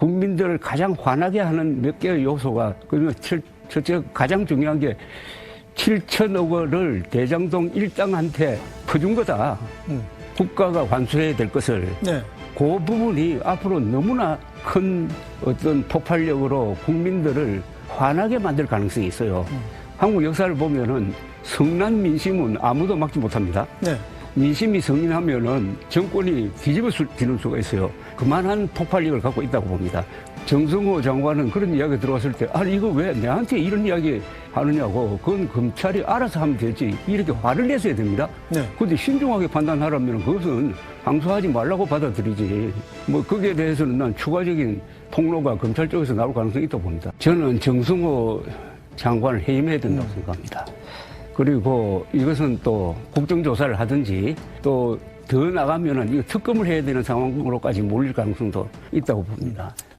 국민들을 가장 화나게 하는 몇 개의 요소가 그러면 칠- 첫째 가장 중요한 게 7천억 원을 대장동 일당한테 퍼준 거다. 음. 국가가 환수해야 될 것을 네. 그 부분이 앞으로 너무나 큰 어떤 폭발력으로 국민들을 화나게 만들 가능성이 있어요. 한국 역사를 보면은 성난 민심은 아무도 막지 못합니다. 네. 민심이 성인하면은 정권이 뒤집어지는 수가 있어요. 그만한 폭발력을 갖고 있다고 봅니다. 정성호 장관은 그런 이야기 들어왔을 때, 아니, 이거 왜 내한테 이런 이야기 하느냐고, 그건 검찰이 알아서 하면 되지. 이렇게 화를 내셔야 됩니다. 네. 근데 신중하게 판단하라면 그것은 항소하지 말라고 받아들이지. 뭐, 거기에 대해서는 난 추가적인 통로가 검찰 쪽에서 나올 가능성이 있다고 봅니다. 저는 정성호 장관을 해임해야 된다고 생각합니다. 그리고 이것은 또 국정조사를 하든지 또 더 나가면은 이거 특검을 해야 되는 상황으로까지 몰릴 가능성도 있다고 봅니다.